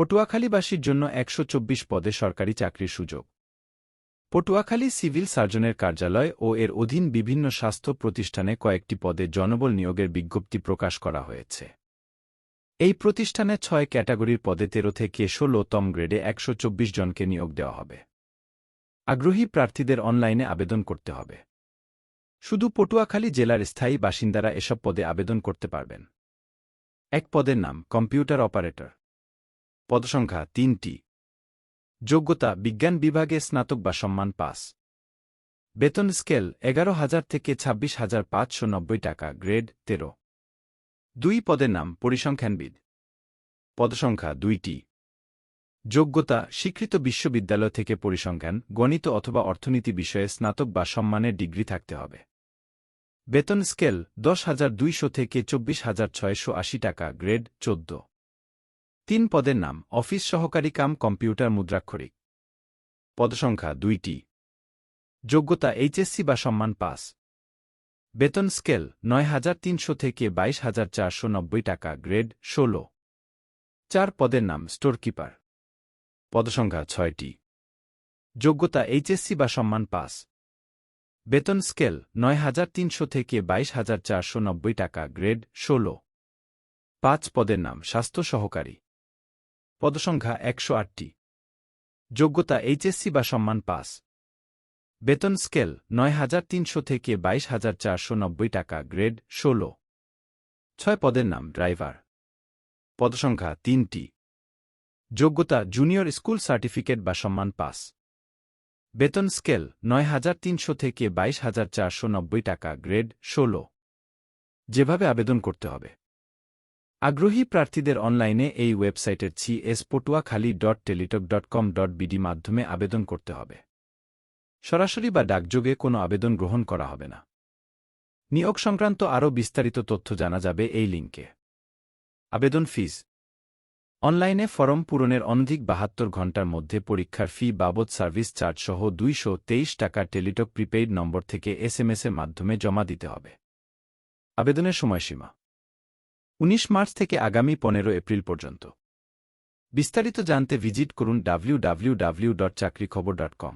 পটুয়াখালীবাসীর জন্য একশো চব্বিশ পদে সরকারি চাকরির সুযোগ। পটুয়াখালী সিভিল সার্জনের কার্যালয় ও এর অধীন বিভিন্ন স্বাস্থ্য প্রতিষ্ঠানে কয়েকটি পদে জনবল নিয়োগের বিজ্ঞপ্তি প্রকাশ করা হয়েছে। এই প্রতিষ্ঠানে ছয় ক্যাটাগরির পদে তেরো থেকে ষোলোতম গ্রেডে একশো চব্বিশ জনকে নিয়োগ দেওয়া হবে। আগ্রহী প্রার্থীদের অনলাইনে আবেদন করতে হবে। শুধু পটুয়াখালী জেলার স্থায়ী বাসিন্দারা এসব পদে আবেদন করতে পারবেন। এক পদের নাম, কম্পিউটার অপারেটর। পদসংখ্যা তিনটি। যোগ্যতা, বিজ্ঞান বিভাগে স্নাতক বা সম্মান পাস। বেতন স্কেল, এগারো হাজার থেকে ছাব্বিশ হাজার পাঁচশো নব্বই টাকা, গ্রেড তেরো। দুই পদের নাম, পরিসংখ্যানবিদ। পদসংখ্যা দুইটি। যোগ্যতা, স্বীকৃত বিশ্ববিদ্যালয় থেকে পরিসংখ্যান, গণিত অথবা অর্থনীতি বিষয়ে স্নাতক বা সম্মানের ডিগ্রি থাকতে হবে। বেতন স্কেল, দশ হাজার দুইশো থেকে চব্বিশ হাজার ছয়শো আশি টাকা, গ্রেড চোদ্দ। তিন পদের নাম অফিস সহকারী কাম কম্পিউটার মুদ্রাক্ষরিক। পদসংখ্যা দুইটি। যোগ্যতা এইচএসসি বা সম্মান পাস। বেতন স্কেল নয় হাজার তিনশো থেকে বাইশ হাজার চারশো নব্বই টাকা, গ্রেড ষোলো। চার পদের নাম স্টোরকিপার। পদসংখ্যা ছয়টি। যোগ্যতা এইচএসসি বা সম্মান পাস। বেতন স্কেল নয় হাজার তিনশো থেকে বাইশ হাজার চারশো নব্বই টাকা, গ্রেড ষোলো। পাঁচ পদের নাম স্বাস্থ্য সহকারী। পদসংখ্যা একশো আটটি। যোগ্যতা এইচএসসি বা সম্মান পাস। বেতন স্কেল নয় হাজার তিনশো থেকে বাইশ হাজার চারশো নব্বই টাকা, গ্রেড ষোলো। ছয় পদের নাম, ড্রাইভার। পদসংখ্যা তিনটি। যোগ্যতা জুনিয়র স্কুল সার্টিফিকেট বা সম্মান পাস। বেতন স্কেল নয় হাজার তিনশো থেকে বাইশ হাজার চারশো নব্বই টাকা, গ্রেড ষোলো। যেভাবে আবেদন করতে হবে। আগ্রহী প্রার্থীদের অনলাইনে এই ওয়েবসাইটের C S Patuakhali dot Teletalk dot com dot BD মাধ্যমে আবেদন করতে হবে। সরাসরি বা ডাকযোগে কোনো আবেদন গ্রহণ করা হবে না। নিয়োগ সংক্রান্ত আরও বিস্তারিত তথ্য জানা যাবে এই লিঙ্কে আবেদন ফিজ। অনলাইনে ফরম পূরণের অনধিক বাহাত্তর ঘণ্টার মধ্যে পরীক্ষার ফি বাবদ সার্ভিস চার্জ সহ দুইশো তেইশ টাকা টেলিটক প্রিপেইড নম্বর থেকে এসএমএসের মাধ্যমে জমা দিতে হবে। আবেদনের সময়সীমা। উনিশ মার্চ থেকে আগামী পনেরো এপ্রিল পর্যন্ত। বিস্তারিত জানতে ভিজিট করুন ডাব্লিউ ডাব্লিউ ডাব্লিউ ডট চাকরি খবর ডট কম।